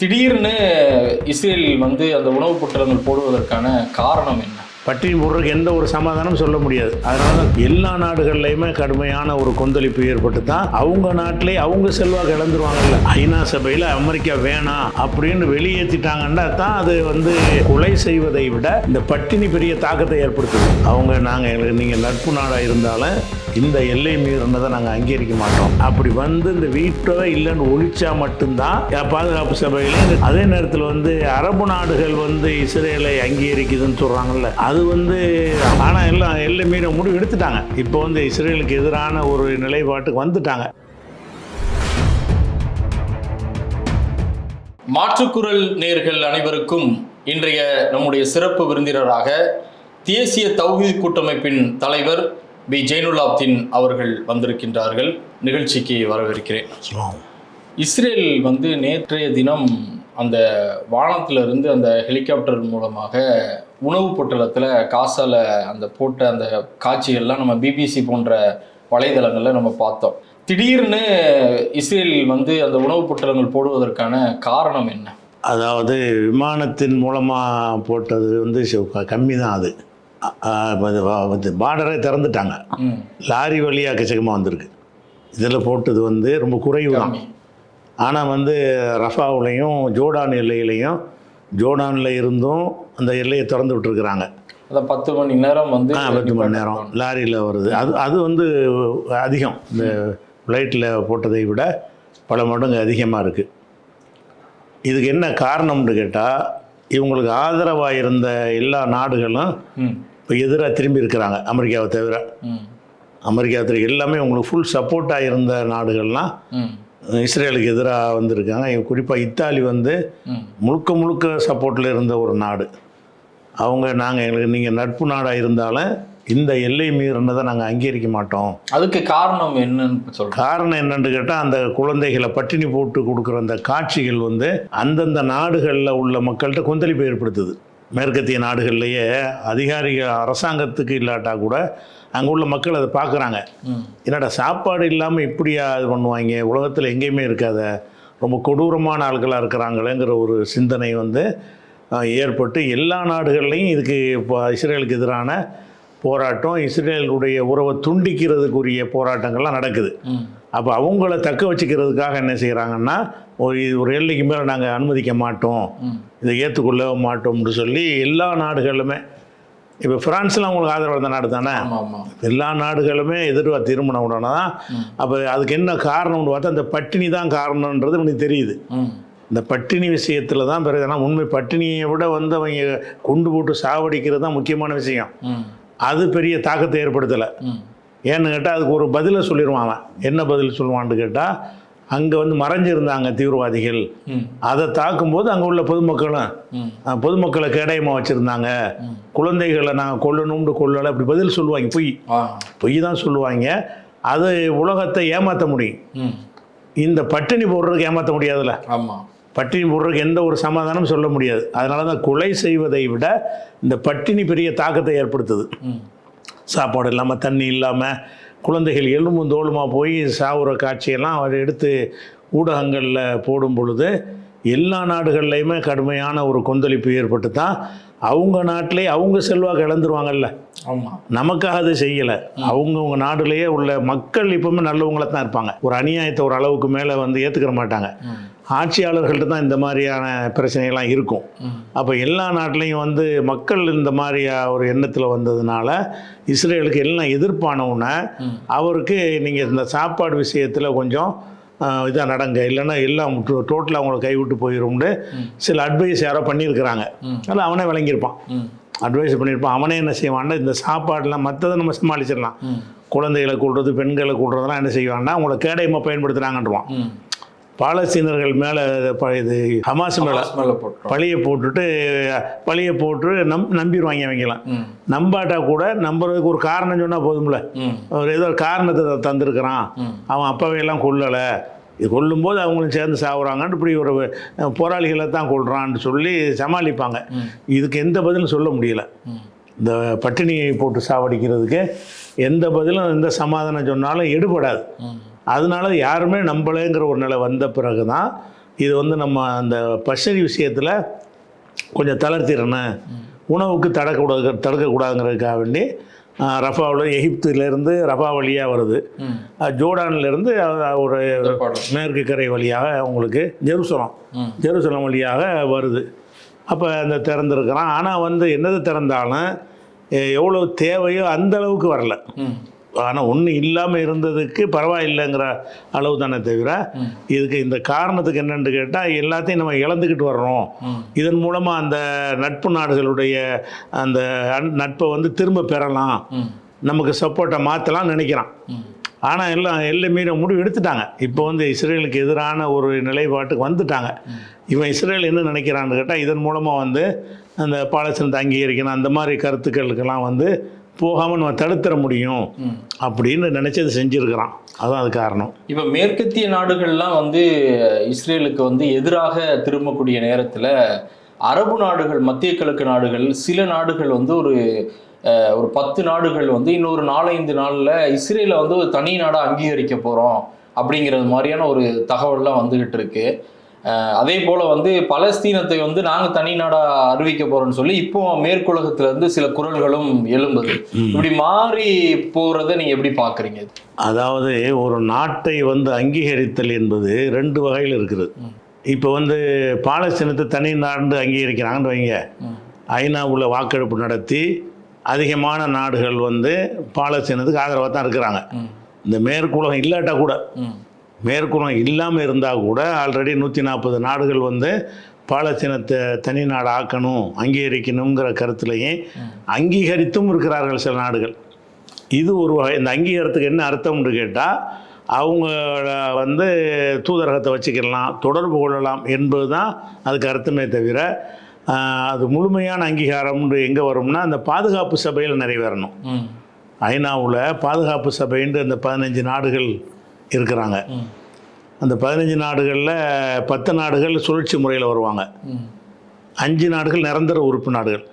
திடீர்னு இஸ்ரேல் வந்து அந்த உணவுப் பொட்டலங்கள் போடுவதற்கான காரணம் என்ன? பட்டினி போடுறதுக்கு எந்த ஒரு சமாதானமும் சொல்ல முடியாது. அதனால எல்லா நாடுகள்லையுமே கடுமையான ஒரு கொந்தளிப்பு ஏற்பட்டு தான் அவங்க நாட்டிலே அவங்க செல்வாக்கு இழந்துருவாங்கல்ல. ஐநா சபையில் அமெரிக்கா வேணாம் அப்படின்னு வெளியேற்றிட்டாங்கன்னா தான் அது வந்து கொலை செய்வதை விட இந்த பட்டினி பெரிய தாக்கத்தை ஏற்படுத்துது. அவங்க நாங்கள் எங்களுக்கு நீங்கள் நட்பு நாடாக இருந்தாலும் இந்த எல்லை மீறினதை நாங்கள் அங்கீகரிக்க மாட்டோம். அப்படி வந்து இந்த வீட்டோ இல்லைன்னு ஒழிச்சா மட்டும்தான் பாதுகாப்பு சபையில் அதே நேரத்தில் வந்து அரபு நாடுகள் வந்து இஸ்ரேலை அங்கீகரிக்குதுன்னு சொல்கிறாங்கல்ல அது வந்து ஆனால் எல்லாம் எல்லை மீற முடிவு எடுத்துட்டாங்க. இப்போ வந்து இஸ்ரேலுக்கு எதிரான ஒரு நிலைப்பாட்டுக்கு வந்துட்டாங்க. மாற்றுக்குரல் நேர்கள் அனைவருக்கும் இன்றைய நம்முடைய சிறப்பு விருந்தினராக தேசிய தௌஹீத் கூட்டமைப்பின் தலைவர் பி. ஜெயினுல்லாப்தீன் அவர்கள் வந்திருக்கின்றார்கள். நிகழ்ச்சிக்கு வரவேற்கிறேன். இஸ்ரேல் வந்து நேற்றைய தினம் அந்த வானத்திலிருந்து அந்த ஹெலிகாப்டர் மூலமாக உணவு பொட்டலத்தில் காசால அந்த போட்ட அந்த காட்சிகள்லாம் நம்ம பிபிசி போன்ற வலைதளங்களில் நம்ம பார்த்தோம். திடீர்னு இஸ்ரேல் வந்து அந்த உணவுப் பொட்டலங்கள் போடுவதற்கான காரணம் என்ன? அதாவது விமானத்தின் மூலமாக போட்டது வந்து கம்மி தான் அது. பார்டரே திறந்துட்டாங்க. லாரி வழியாக எக்கச்சக்கமாக வந்திருக்கு. இதில் போட்டது வந்து ரொம்ப குறைவு தான். ஆனால் வந்து ரஃபாவுலையும் ஜோர்டான் எல்லையிலையும் ஜோர்டானில் இருந்தும் அந்த எல்லையை திறந்து விட்டுருக்குறாங்க. அந்த பத்து மணி நேரம் வந்து பத்து மணி நேரம் லாரியில் வருது. அது அது வந்து அதிகம். இந்த ஃப்ளைட்டில் போட்டதை விட பல மடங்கு அதிகமாக இருக்குது இதுக்கு என்ன காரணம்னு கேட்டால் இவங்களுக்கு ஆதரவாக இருந்த எல்லா நாடுகளும் இப்போ எதிராக திரும்பி இருக்கிறாங்க அமெரிக்காவை தவிர. அமெரிக்கா தவிர எல்லாமே உங்களுக்கு ஃபுல் சப்போர்ட்டாக இருந்த நாடுகள்லாம் இஸ்ரேலுக்கு எதிராக வந்திருக்காங்க. குறிப்பாக இத்தாலி வந்து முழுக்க முழுக்க சப்போர்ட்டில் இருந்த ஒரு நாடு. அவங்க நாங்கள் எங்களுக்கு நீங்கள் நட்பு நாடாக இருந்தாலும் இந்த எல்லை மீறினதை நாங்கள் அங்கீகரிக்க மாட்டோம். அதுக்கு காரணம் என்னன்னு சொல்றேன். காரணம் என்னன்னு கேட்டால் அந்த குழந்தைகளை பட்டினி போட்டு கொடுக்குற அந்த காட்சிகள் வந்து அந்தந்த நாடுகளில் உள்ள மக்கள்கிட்ட கொந்தளிப்பை ஏற்படுத்துது. மேற்கத்திய நாடுகள்லேயே அதிகாரிகள் அரசாங்கத்துக்கு இல்லாட்டா கூட அங்கே உள்ள மக்கள் அதை பார்க்குறாங்க என்னடா சாப்பாடு இல்லாமல் இப்படியா இது பண்ணுவாங்க? உலகத்தில் எங்கேயுமே இருக்காத. ரொம்ப கொடூரமான ஆட்களாக இருக்கிறாங்களேங்கிற ஒரு சிந்தனை வந்து ஏற்பட்டு எல்லா நாடுகள்லையும் இதுக்கு இப்போ இஸ்ரேலுக்கு எதிரான போராட்டம் இஸ்ரேலுடைய உறவை துண்டிக்கிறதுக்குரிய போராட்டங்கள்லாம் நடக்குது. அப்போ அவங்கள தக்க வச்சுக்கிறதுக்காக என்ன செய்கிறாங்கன்னா ஒரு ஒரு எல்லைக்கு மேலே நாங்கள் அனுமதிக்க மாட்டோம். இதை ஏற்றுக்கொள்ள மாட்டோம்னு சொல்லி எல்லா நாடுகளுமே இப்போ ஃப்ரான்ஸ்லாம் உங்களுக்கு ஆதரவு இருந்த நாடு தானே? எல்லா நாடுகளுமே எதிர்வா திருமணம் உடனே தான் அப்போ அதுக்கு என்ன காரணம்னு பார்த்தா அந்த பட்டினி தான் காரணன்றது எனக்கு தெரியுது. இந்த பட்டினி விஷயத்தில் தான் பிறகு ஆனால் உண்மை பட்டினியை விட வந்து அவங்க கொண்டு போட்டு சாவடிக்கிறது தான் முக்கியமான விஷயம். அது பெரிய தாக்கத்தை ஏற்படுத்தலை. ஏன்னு கேட்டால் அதுக்கு ஒரு பதிலை சொல்லிடுவான் அவன். என்ன பதில் சொல்லுவான்னு கேட்டால் அங்கே வந்து மறைஞ்சிருந்தாங்க தீவிரவாதிகள். அதை தாக்கும்போது அங்கே உள்ள பொதுமக்களும் பொதுமக்களை கேடயமாக வச்சுருந்தாங்க. குழந்தைகளை நாங்கள் கொல்லணும்னு கொல்லலை அப்படி பதில் சொல்லுவாங்க பொய். பொய் தான் சொல்லுவாங்க. அது உலகத்தை ஏமாற்ற முடியும். இந்த பட்டினி போடுறதுக்கு ஏமாற்ற முடியாதுல்ல ஆமா. பட்டினி போடுறதுக்கு எந்த ஒரு சமாதானமும் சொல்ல முடியாது. அதனால தான் கொலை செய்வதை விட இந்த பட்டினி பெரிய தாக்கத்தை ஏற்படுத்துது. சாப்பாடு இல்லாமல் தண்ணி இல்லாமல் குழந்தைகள் எலும்பும் தோலுமா போய் சாவுற காட்சியெல்லாம் அவர் எடுத்து ஊடகங்களில் போடும் பொழுது எல்லா நாடுகள்லையுமே கடுமையான ஒரு கொந்தளிப்பு ஏற்பட்டு தான் அவங்க நாட்டிலே அவங்க செல்வாக்கு இழந்துருவாங்கல்ல. நமக்காக அதை செய்யலை. அவங்கவுங்க நாடுலேயே உள்ள மக்கள் எப்பவுமே நல்லவங்கள தான் இருப்பாங்க. ஒரு அநியாயத்தை ஒரு அளவுக்கு மேலே வந்து ஏற்றுக்கிற மாட்டாங்க. ஆட்சியாளர்கள்ட்ட தான் இந்த மாதிரியான பிரச்சனைகள்லாம் இருக்கும். அப்போ எல்லா நாட்டிலையும் வந்து மக்கள் இந்த மாதிரியா ஒரு எண்ணத்தில் வந்ததுனால இஸ்ரேலுக்கு எல்லாம் எதிர்ப்பானவுடனே. அவருக்கு நீங்கள் இந்த சாப்பாடு விஷயத்தில் கொஞ்சம் இதாக நடங்க. இல்லைன்னா எல்லாம் டோட்டலாக அவங்கள கைவிட்டு போயிடும்னு சில அட்வைஸ் யாரோ பண்ணியிருக்கிறாங்க. அதில் அவனே விளங்கியிருப்பான். அட்வைஸ் பண்ணியிருப்பான். அவனே என்ன செய்வான்னா இந்த சாப்பாடுலாம் மற்றதை நம்ம சமாளிச்சிடலாம். குழந்தைகளை கொள்வது பெண்களை கொள்றதெல்லாம் என்ன செய்வான்னா அவங்கள கேடயமாக பயன்படுத்துகிறாங்கன்றான் பாலஸ்தீனர்கள் மேலே இது ஹமாஸ் மேலே பழியை போட்டுட்டு பழியை போட்டு நம் நம்பிடுவாங்க அவங்களாம் ம். நம்பாட்டா கூட நம்புறதுக்கு ஒரு காரணம் சொன்னால் போதும்ல. அவர் ஏதோ ஒரு காரணத்தை தந்திருக்கிறான். அவன் அப்பாவையெல்லாம் கொல்லலை. இது கொல்லும்போது அவங்களும் சேர்ந்து சாகுறாங்கன்னு இப்படி ஒரு போராளிகளை தான் கொள்றான்னு சொல்லி சமாளிப்பாங்க. இதுக்கு எந்த பதிலும் சொல்ல முடியல. இந்த பட்டினியை போட்டு சாவடிக்கிறதுக்கு எந்த பதிலும் எந்த சமாதானம் சொன்னாலும் எடுபடாது. அதனால யாருமே நம்பலைங்கிற ஒரு நிலை வந்த பிறகு தான் இது வந்து நம்ம அந்த பஷரி விஷயத்தில் கொஞ்சம் தளர்த்திடணும். உணவுக்கு தடக்கூடாது தடுக்கக்கூடாதுங்கிறதுக்காக வேண்டி ரஃபாவில் எகிப்திலேருந்து ரஃபா வழியாக வருது. ஜோர்டான்லேருந்து ஒரு. மேற்கு கரை வழியாக உங்களுக்கு ஜெருசலம். ஜெருசலம் வழியாக வருது. அப்போ அந்த திறந்துருக்கிறான். ஆனால் வந்து என்னது திறந்தாலும் எ- எவ்வளவு தேவையோ அந்த அளவுக்கு வரல. ஆனால் ஒன்று இல்லாமல் இருந்ததுக்கு பரவாயில்லைங்கிற அளவு தானே தவிர. இதுக்கு இந்த காரணத்துக்கு என்னன்னு கேட்டால் எல்லாத்தையும் நம்ம இழந்துக்கிட்டு வர்றோம். இதன் மூலமாக அந்த நட்பு நாடுகளுடைய அந்த நட்பை வந்து திரும்ப பெறலாம். நமக்கு சப்போர்ட்டை மாற்றலாம் நினைக்கிறான். ஆனால் எல்லாம் எல்லை மீற முடிவு எடுத்துட்டாங்க இப்போ வந்து இஸ்ரேலுக்கு எதிரான ஒரு நிலைப்பாட்டுக்கு வந்துட்டாங்க இவன் இஸ்ரேல் என்ன நினைக்கிறான்னு கேட்டால் இதன் மூலமாக வந்து அந்த பாலஸ்தீனத்தை அங்கீகரிக்கணும் அந்த மாதிரி கருத்துக்களுக்கெல்லாம் வந்து போகாமல் நம்ம தடுத்துற முடியும். அப்படின்னு நினச்சது செஞ்சுருக்கிறான். அதுதான் அது காரணம். இப்ப மேற்கத்திய நாடுகள்லாம் வந்து இஸ்ரேலுக்கு வந்து எதிராக திரும்பக்கூடிய நேரத்துல அரபு நாடுகள் மத்திய கிழக்கு நாடுகள் சில நாடுகள் வந்து ஒரு ஒரு பத்து நாடுகள் வந்து இன்னொரு நாலஞ்சு நாள்ல இஸ்ரேலை வந்து ஒரு தனி நாடா அங்கீகரிக்க போறோம் அப்படிங்கிறது மாதிரியான ஒரு தகவல்லாம் வந்துகிட்டு இருக்கு. அஹ், அதே போல வந்து பலஸ்தீனத்தை வந்து நாங்க தனி நாடா அறிவிக்க போறோம்னு சொல்லி இப்போ மேற்குலகத்துல இருந்து சில குரல்களும் எழும்புது. இப்படி மாறி போறதை நீங்க எப்படி பாக்குறீங்க? அதாவது ஒரு நாட்டை வந்து அங்கீகரித்தல் என்பது ரெண்டு வகையில் இருக்குது. இப்போ வந்து பாலஸ்தீனத்தை தனி நாடு அங்கீகரிக்கிறாங்கன்னு வைங்க. ம். ஐநாவுல வாக்கெடுப்பு நடத்தி அதிகமான நாடுகள் வந்து பாலஸ்தீனத்துக்கு ஆதரவாக தான் இருக்கிறாங்க. இந்த மேற்குலகம் இல்லாட்டா கூட. ம். மேற்குலகம் இல்லாமல் இருந்தால் கூட ஆல்ரெடி நூற்றி நாற்பது நாடுகள் வந்து பாலஸ்தீனத்தை தனி நாடு ஆக்கணும் அங்கீகரிக்கணுங்கிற கருத்துலையும் அங்கீகரித்தும் இருக்கிறார்கள் சில நாடுகள் இது ஒரு வகை இந்த அங்கீகாரத்துக்கு என்ன அர்த்தம்னு கேட்டால் அவங்கள வந்து தூதரகத்தை வச்சுக்கலாம் தொடர்பு கொள்ளலாம் என்பது தான் அதுக்கு அர்த்தமே தவிர அது முழுமையான அங்கீகாரம்னு எங்கே வரும்னா அந்த பாதுகாப்பு சபையில் நிறைவேறணும். ஐநாவில் பாதுகாப்பு சபைன்ற இந்த பதினஞ்சு நாடுகள் இருக்கிறாங்க. அந்த பதினஞ்சு நாடுகளில் பத்து நாடுகள் சுழற்சி முறையில் வருவாங்க. அஞ்சு நாடுகள் நிரந்தர உறுப்பு நாடுகள்.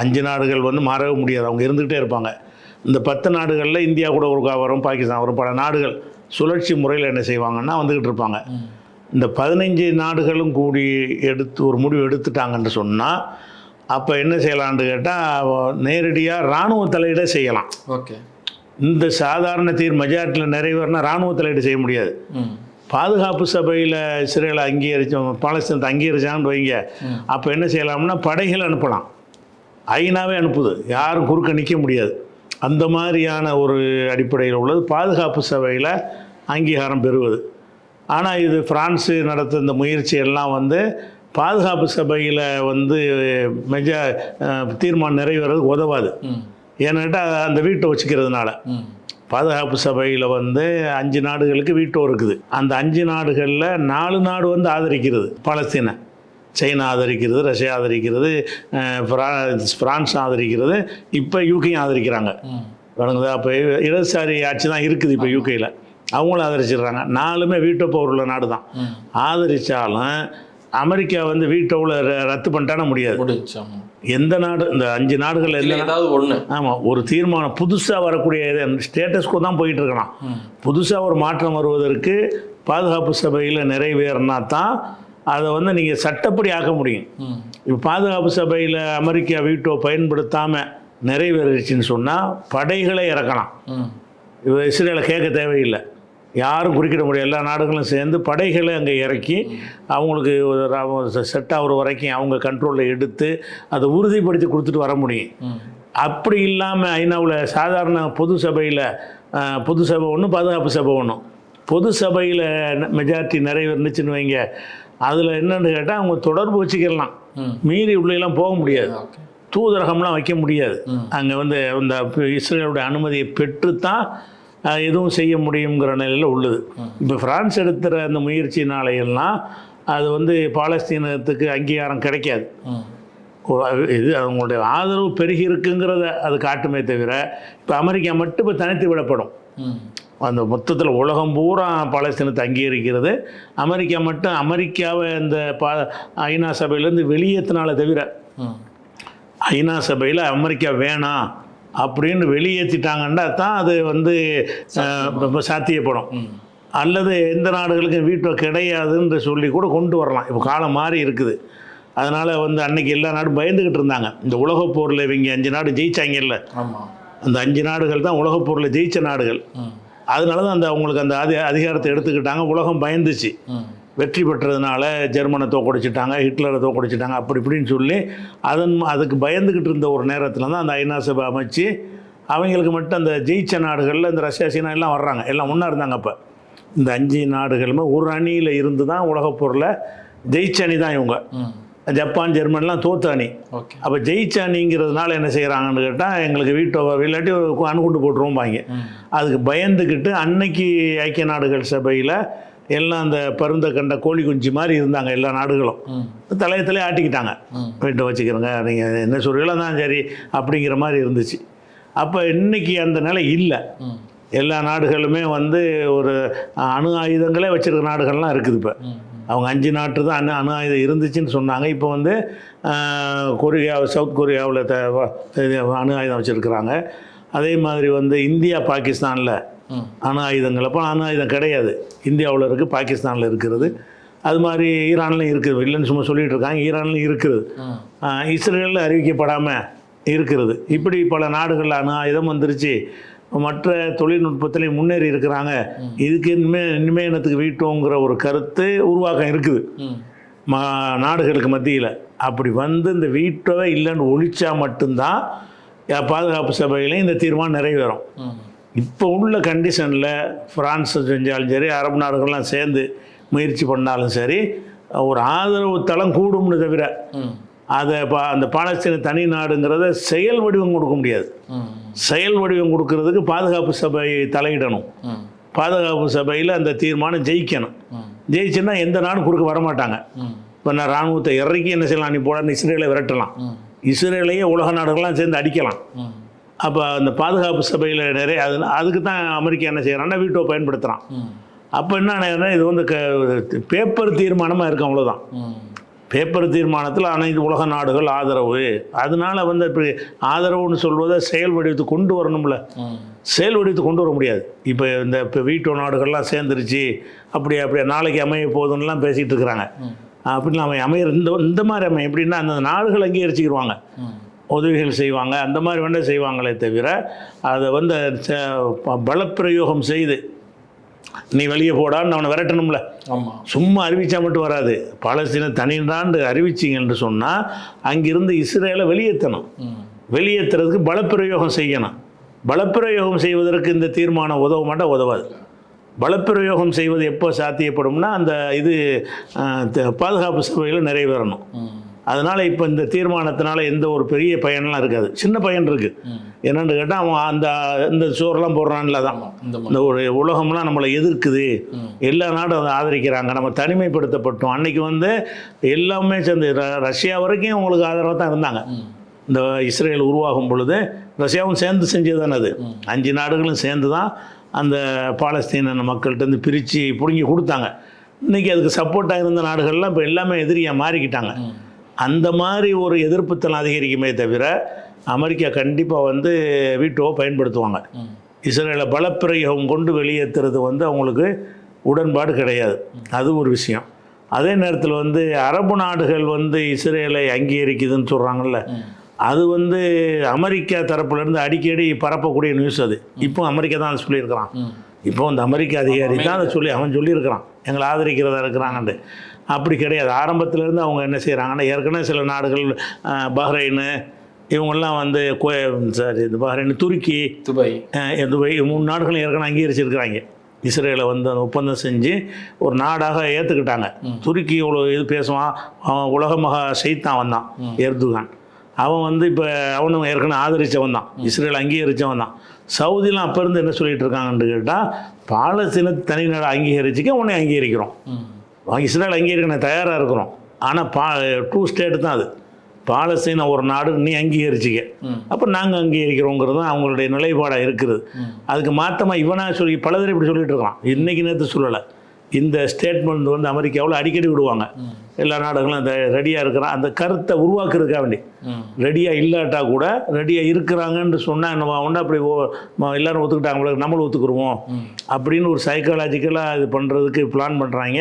அஞ்சு நாடுகள் வந்து மாறவே முடியாது அவங்க இருந்துக்கிட்டே இருப்பாங்க இந்த பத்து நாடுகளில் இந்தியா கூட ஒரு வரும் பாகிஸ்தான் வரும் பல நாடுகள் சுழற்சி முறையில் என்ன செய்வாங்கன்னா வந்துக்கிட்டு இருப்பாங்க. இந்த பதினைஞ்சு நாடுகளும் கூடி எடுத்து ஒரு முடிவு எடுத்துட்டாங்கன்னு சொன்னால் அப்போ என்ன செய்யலான்னு கேட்டால் நேரடியாக இராணுவ தலையீடே செய்யலாம் ஓகே இந்த சாதாரண தீர் மெஜாரிட்டியில் நிறைவேறினா இராணுவ தலையீடு செய்ய முடியாது. பாதுகாப்பு சபையில் இஸ்ரேலை அங்கீகரிச்சோம் பாலஸ்தீனத்தை அங்கீகரிச்சான்னு வைங்க. அப்போ என்ன செய்யலாம்னா படைகள் அனுப்பலாம். ஐநாவே அனுப்புது. யாரும் குறுக்க நிற்க முடியாது. அந்த மாதிரியான ஒரு அடிப்படையில் உள்ளது. பாதுகாப்பு சபையில் அங்கீகாரம் பெறுவது. ஆனால் இது பிரான்ஸு நடத்த இந்த முயற்சி எல்லாம் வந்து பாதுகாப்பு சபையில் வந்து மெஜா தீர்மானம் நிறைவேறதுக்கு உதவாது. ஏன்னாட்டா அந்த வீட்டை வச்சுக்கிறதுனால. பாதுகாப்பு சபையில் வந்து அஞ்சு நாடுகளுக்கு வீட்டோ இருக்குது. அந்த அஞ்சு நாடுகளில் நாலு நாடு வந்து ஆதரிக்கிறது. பாலஸ்தீனை. சைனா ஆதரிக்கிறது ரஷ்யா ஆதரிக்கிறது அஹ், பிரான்ஸ் பிரான்ஸ் ஆதரிக்கிறது இப்போ யூகேயும் ஆதரிக்கிறாங்க. வணங்குதா அப்போ இடதுசாரி ஆட்சி தான் இருக்குது இப்போ யூகேயில் அவங்களும் ஆதரிச்சிடுறாங்க. நாலுமே வீட்டோ பவர் உள்ள நாடு தான். ஆதரித்தாலும் அமெரிக்கா வந்து வீட்டோவில் ரத்து பண்ணிட்டான முடியாது. எந்த நாடு இந்த அஞ்சு நாடுகள் எந்த ஏதாவது ஒண்ணு ஆமாம் ஒரு தீர்மானம் புதுசாக வரக்கூடிய ஸ்டேட்டஸ்கோ தான் போயிட்டு இருக்கலாம். புதுசாக ஒரு மாற்றம் வருவதற்கு பாதுகாப்பு சபையில் நிறைவேறினா தான் அதை வந்து நீங்கள் சட்டப்படி ஆக்க முடியும். இப்போ பாதுகாப்பு சபையில் அமெரிக்கா வீட்டோ பயன்படுத்தாமல் நிறைவேறிச்சுன்னு சொன்னால் படைகளை இறக்கலாம். இப்போ இஸ்ரேலை கேட்க தேவையில்லை யாரும் குறுக்கிட முடியாது எல்லா நாடுகளும் சேர்ந்து படைகளை அங்கே இறக்கி அவங்களுக்கு செட் ஆகுற வரைக்கும் அவங்க கண்ட்ரோலில் எடுத்து அதை உறுதிப்படுத்தி கொடுத்துட்டு வர முடியும். அப்படி இல்லாமல் ஐநாவில் சாதாரண பொது சபையில் பொது சபை ஒன்று பாதுகாப்பு சபை ஒன்று பொது சபையில் மெஜாரிட்டி நிறைவேறுனுச்சுன்னு வைங்க அதில் என்னன்னு கேட்டால் அவங்க தொடர்பு வச்சுக்கலாம். மீறி உள்ளேலாம் போக முடியாது. தூதரகம்லாம் வைக்க முடியாது. அங்கே வந்து இந்த இஸ்ரேலுடைய அனுமதியை பெற்று தான் எதுவும் செய்ய முடியுங்கிற நிலையில் உள்ளது. இப்போ பிரான்ஸ் எடுத்துகிற அந்த முயற்சினாலையெல்லாம் அது வந்து பாலஸ்தீனத்துக்கு அங்கீகாரம் கிடைக்காது. அது- இது அவங்களுடைய ஆதரவு பெருகி இருக்குங்கிறத அது காட்டுமே தவிர இப்போ அமெரிக்கா மட்டும் இப்போ தனித்து விடப்படும். அந்த மொத்தத்தில் உலகம் பூரா பாலஸ்தீனத்தை அங்கீகரிக்கிறது. அமெரிக்கா மட்டும் அமெரிக்காவை இந்த பா ஐநா சபையிலேருந்து வெளியேற்றினால தவிர ஐநா சபையில் அமெரிக்கா வேணாம். அப்படின்னு வெளியேற்றிட்டாங்கன்னா தான் அது வந்து சாத்தியப்படும். அல்லது எந்த நாடுகளுக்கும் வீட்டோ கிடையாதுன்னு சொல்லி கூட கொண்டு வரலாம். இப்போ காலம் மாறி இருக்குது. அதனால் வந்து அன்னைக்கு எல்லா நாடும் பயந்துக்கிட்டு இருந்தாங்க. இந்த உலகப் போரில் இவங்க அஞ்சு நாடு ஜெயிச்சாங்கல்ல ஆமாம் அந்த அஞ்சு நாடுகள் தான் உலகப் போரில் ஜெயிச்ச நாடுகள். அதனால தான் அந்த அவங்களுக்கு அந்த அதி அதிகாரத்தை எடுத்துக்கிட்டாங்க. உலகம் பயந்துச்சு. வெற்றி பெற்றதுனால ஜெர்மனை தோக்கடிச்சிட்டாங்க ஹிட்லரை தோக்கடிச்சிட்டாங்க அப்படி இப்படின்னு சொல்லி அதன் அதுக்கு பயந்துக்கிட்டு இருந்த ஒரு நேரத்தில் தான் அந்த ஐநா சபை அமைச்சு அவங்களுக்கு மட்டும் அந்த ஜெயிச்ச நாடுகளில் இந்த ரஷ்யா சீனா எல்லாம் வர்றாங்க. எல்லாம் ஒன்றா இருந்தாங்க அப்போ. இந்த அஞ்சு நாடுகளுமே ஒரு அணியில் இருந்து தான் உலகப் போரில் ஜெயிச்ச அணி தான் இவங்க. ஜப்பான் ஜெர்மன்லாம் தோத்த அணி. அப்போ ஜெயிச்ச அணிங்கிறதுனால என்ன செய்கிறாங்கன்னு கேட்டால் எங்களுக்கு வீட்டோ இல்லாட்டி அணுகுண்டு போட்டுருவோம்பாங்க. ம். அதுக்கு பயந்துக்கிட்டு அன்னைக்கு ஐக்கிய நாடுகள் சபையில் எல்லாம் அந்த பருந்த கண்ட கோழி குஞ்சு மாதிரி இருந்தாங்க எல்லா நாடுகளும். ம். தலையத்திலே ஆட்டிக்கிட்டாங்க. வீட்டை வச்சுக்கிறோங்க நீங்கள் என்ன சொல்கிறீங்களோ தான் சரி அப்படிங்கிற மாதிரி இருந்துச்சு. அப்போ இன்னைக்கு அந்த நிலை இல்லை. எல்லா நாடுகளுமே வந்து ஒரு அணு ஆயுதங்களே வச்சிருக்க நாடுகள்லாம் இருக்குது இப்போ. அவங்க அஞ்சு நாட்டு தான் அணு அணு ஆயுதம் இருந்துச்சுன்னு சொன்னாங்க. இப்போ வந்து கொரியா சவுத் கொரியாவில் த அணு ஆயுதம் வச்சுருக்குறாங்க. அதே மாதிரி வந்து இந்தியா பாகிஸ்தானில் அணு ஆயுதங்கள் அப்போ அணு ஆயுதம் கிடையாது. இந்தியாவில் இருக்குது பாகிஸ்தானில் இருக்கிறது. அது மாதிரி ஈரான்லையும் இருக்குது. இல்லைன்னு சும்மா சொல்லிட்டு இருக்காங்க. ஈரான்லையும் ஆஹ், இஸ்ரேலில் அறிவிக்கப்படாமல் இருக்கிறது. இப்படி பல நாடுகளில் அணு ஆயுதம் வந்துருச்சு. மற்ற தொழில்நுட்பத்திலையும் முன்னேறி இருக்கிறாங்க. இதுக்கு இனிமே இனிமே என்னத்துக்கு வீட்டோங்கிற ஒரு கருத்து உருவாக்கம் இருக்குது. ம். நாடுகளுக்கு மத்தியில். அப்படி வந்து இந்த வீட்டோவே இல்லைன்னு ஒழிச்சா மட்டும்தான் பாதுகாப்பு சபையிலையும் இந்த தீர்மானம் நிறைவேறும். இப்போ உள்ள கண்டிஷனில் ஃப்ரான்ஸ் செஞ்சாலும் சரி அரபு நாடுகள்லாம் சேர்ந்து முயற்சி பண்ணாலும் சரி ஒரு ஆதரவு தளம் கூடும்னு தவிர அதை பா அந்த பாலஸ்தீன தனி நாடுங்கிறத செயல் வடிவம் கொடுக்க முடியாது. செயல் வடிவம் கொடுக்கறதுக்கு பாதுகாப்பு சபை தலையிடணும். பாதுகாப்பு சபையில் அந்த தீர்மானம் ஜெயிக்கணும். ஜெயிச்சுன்னா எந்த நாடும் குறுக்க வரமாட்டாங்க. இப்போ நான் ராணுவத்தை இறக்கி என்ன செய்யலாம்? நீ போட இஸ்ரேலை விரட்டலாம். இஸ்ரேலையே உலக நாடுகள்லாம் சேர்ந்து அடிக்கலாம். அப்போ அந்த பாதுகாப்பு சபையில் நிறைய அது அதுக்கு தான் அமெரிக்கா என்ன செய்கிறான்னா வீட்டோ பயன்படுத்துகிறான் அப்போ என்ன இது வந்து க பேப்பர் தீர்மானமாக இருக்கும் அவ்வளோதான் பேப்பர் தீர்மானத்தில் அனைத்து உலக நாடுகள் ஆதரவு. அதனால வந்து இப்படி ஆதரவுன்னு சொல்வதை செயல் வடிவத்துக்கு கொண்டு வரணும்ல. செயல் வடிவத்துக்கு கொண்டு வர முடியாது. இப்போ இந்த இப்போ வீட்டோ நாடுகள்லாம் சேர்ந்துருச்சு. அப்படி அப்படியே நாளைக்கு அமைய போதும்னுலாம் பேசிகிட்டு இருக்கிறாங்க. ம். அப்படிலாம் அமை அமைய இந்த இந்த மாதிரி அமையும் எப்படின்னா அந்த நாடுகள் அங்கீகரிச்சுக்கிடுவாங்க உதவிகள் செய்வாங்க. அந்த மாதிரி வேண்டாம் செய்வாங்களே தவிர அதை வந்து பலப்பிரயோகம் செய்து நீ வெளியே போடான்னு அவனை விரட்டணும்ல. ஆமாம் சும்மா அறிவிச்சா மட்டும் வராது. பாலஸ்தீன தனின்றாண்டு அறிவிச்சிங்கன்னு சொன்னால் அங்கிருந்து இஸ்ரேலை வெளியேற்றணும். வெளியேற்றுறதுக்கு பலப்பிரயோகம் செய்யணும். பலப்பிரயோகம் செய்வதற்கு இந்த தீர்மானம் உதவ மாட்டா உதவாது. பலப்பிரயோகம் செய்வது எப்போ சாத்தியப்படும்னா அந்த இது பாதுகாப்பு சபையில் நிறைவேறணும். அதனால் இப்போ இந்த தீர்மானத்தினால எந்த ஒரு பெரிய பயன்லாம் இருக்காது. சின்ன பயன் இருக்குது என்னென்னு கேட்டால் அவன் அந்த இந்த சோறுலாம் போடுறான்ல தான் இந்த ஒரு உலகம்லாம் நம்மளை எதிர்க்குது. எல்லா நாடும் அதை ஆதரிக்கிறாங்க. நம்ம தனிமைப்படுத்தப்பட்டோம். அன்னைக்கு வந்து எல்லாமே சேர்ந்து ர- ரஷ்யா வரைக்கும் அவங்களுக்கு ஆதரவாக தான் இருந்தாங்க. இந்த இஸ்ரேல் உருவாகும் பொழுது ரஷ்யாவும் சேர்ந்து செஞ்சது தானே அது. அஞ்சு நாடுகளும் சேர்ந்து தான் அந்த பாலஸ்தீன மக்கள்கிட்ட பிரித்து பிடுங்கி கொடுத்தாங்க. இன்றைக்கி அதுக்கு சப்போர்ட்டாக இருந்த நாடுகள்லாம் இப்போ எல்லாமே எதிரியாக மாறிக்கிட்டாங்க. அந்த மாதிரி ஒரு எதிர்ப்புத்தனம் அதிகரிக்குமே தவிர அமெரிக்கா கண்டிப்பாக வந்து வீட்டோவை பயன்படுத்துவாங்க. இஸ்ரேலை பலப்பிரயோகம் கொண்டு வெளியேற்றுறது வந்து அவங்களுக்கு உடன்பாடு கிடையாது. அது ஒரு விஷயம். அதே நேரத்தில் வந்து அரபு நாடுகள் வந்து இஸ்ரேலை அங்கீகரிக்குதுன்னு சொல்கிறாங்கல்ல அது வந்து அமெரிக்கா தரப்புலேருந்து அடிக்கடி பரப்பக்கூடிய நியூஸ் அது. இப்போ அமெரிக்கா தான் அதை சொல்லியிருக்கிறான். இப்போ அந்த அமெரிக்க அதிகாரி தான் அதை சொல்லி அவன் சொல்லியிருக்கிறான். எங்களை ஆதரிக்கிறதா இருக்கிறாங்கன்ட்டு. அப்படி கிடையாது. ஆரம்பத்திலேருந்து அவங்க என்ன செய்கிறாங்கன்னா ஏற்கனவே சில நாடுகள் பஹ்ரைனு இவங்கெல்லாம் வந்து கோ சாரி இந்த பஹ்ரைன் துருக்கி துபாய் துபாய் மூணு நாடுகளும் ஏற்கனவே அங்கீகரிச்சிருக்கிறாங்க. இஸ்ரேலை வந்து அந்த ஒப்பந்தம் செஞ்சு ஒரு நாடாக ஏற்றுக்கிட்டாங்க துருக்கி இவ்வளோ இது பேசுவான். அவன் உலக மகா செய்தான் வந்தான் எர்துகான். அவன் வந்து இப்போ அவனும் ஏற்கனவே ஆதரித்தவன் தான். இஸ்ரேல் அங்கீகரித்தவன் தான். சவுதிலாம் அப்போ இருந்து என்ன சொல்லிட்டு இருக்காங்கன்னு கேட்டால் பாலஸ்தீன தனிநாடு அங்கீகரிச்சுக்க உன்னை அங்கீகரிக்கிறோம். இஸ்ரேல் அங்கீகரிக்க தயாராக இருக்கிறோம். ஆனால் பா டூ ஸ்டேட் தான் அது. பாலஸ்தீன ஒரு நாடு நீ அங்கீகரிச்சிக்க. அப்போ நாங்கள் அங்கீகரிக்கிறோங்கிறது தான் அவங்களுடைய நிலைப்பாடாக இருக்குது ம். அதுக்கு மாற்றமாக இவனா சொல்லி பல இப்படி சொல்லிட்டு இருக்கான். இன்னைக்கு நேற்று சொல்லலை. இந்த ஸ்டேட்மெண்ட் வந்து அமெரிக்காவில் அடிக்கடி விடுவாங்க. எல்லா நாடுகளும் அந்த ரெடியாக இருக்கிறான் அந்த கருத்தை உருவாக்குறதுக்காக வேண்டி. ரெடியாக இல்லாட்டா கூட ரெடியாக இருக்கிறாங்கன்னு சொன்னால் நம்ம ஒன்று அப்படி எல்லாரும் ஒத்துக்கிட்டாங்களே? நம்மளும் ஒத்துக்குருவோம். அப்படின்னு ஒரு சைக்காலஜிக்கலாக இது பண்ணுறதுக்கு பிளான் பண்ணுறாங்க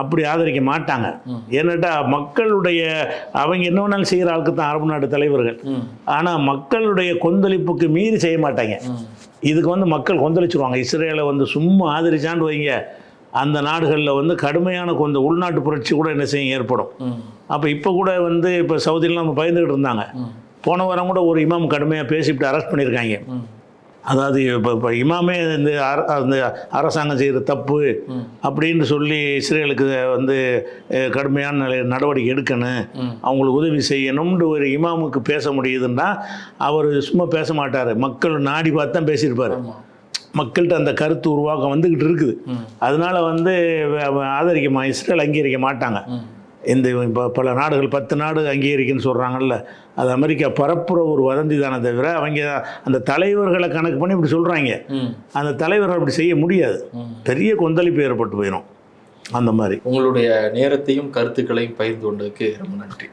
அப்படி ஆதரிக்க மாட்டாங்க. ஏன்னாட்டா மக்களுடைய அவங்க என்ன வேணாலும் செய்கிற ஆளுக்கு தான் அரபு நாட்டு தலைவர்கள். ஆனால் மக்களுடைய கொந்தளிப்புக்கு மீறி செய்ய மாட்டாங்க. இதுக்கு வந்து மக்கள் கொந்தளிச்சிருவாங்க. இஸ்ரேலை வந்து சும்மா ஆதரிச்சான்னு வைங்க. அந்த நாடுகளில் வந்து கடுமையான கொந்த உள்நாட்டு புரட்சி கூட என்ன செய்யும் ஏற்படும். அப்போ இப்போ கூட வந்து இப்போ சவுதியில் நம்ம பயந்துக்கிட்டு இருந்தாங்க. போன வாரம் கூட ஒரு இமாம் கடுமையாக பேசிவிட்டு அரெஸ்ட் பண்ணியிருக்காங்க. அதாவது இப்போ இப்போ இமாமே இந்த அந்த அரசாங்கம் செய்கிற தப்பு. அப்படின்னு சொல்லி இஸ்ரேலுக்கு வந்து கடுமையான நடவடிக்கை எடுக்கணும். அவங்களுக்கு உதவி செய்யணும்னு ஒரு இமாமுக்கு பேச முடியுதுன்னா அவர் சும்மா பேச மாட்டார் மக்கள் நாடி பார்த்து தான் பேசியிருப்பார். மக்கள்கிட்ட அந்த கருத்து உருவாக்கம் வந்துக்கிட்டு இருக்குது. அதனால வந்து ஆதரிக்க மா இஸ்ரேல் அங்கீகரிக்க மாட்டாங்க. இந்த இப்போ பல நாடுகள் பத்து நாடு அங்கீகரிக்குன்னு சொல்கிறாங்கல்ல அது அமெரிக்கா பரப்புற ஒரு வதந்தி தானே தவிர அவங்க அந்த தலைவர்களை கணக்கு பண்ணி இப்படி சொல்கிறாங்க. அந்த தலைவர்கள் அப்படி செய்ய முடியாது. பெரிய கொந்தளிப்பு ஏற்பட்டு போயிடும் அந்த மாதிரி உங்களுடைய நேரத்தையும் கருத்துக்களையும் பகிர்ந்து கொண்டதுக்கு ரொம்ப நன்றி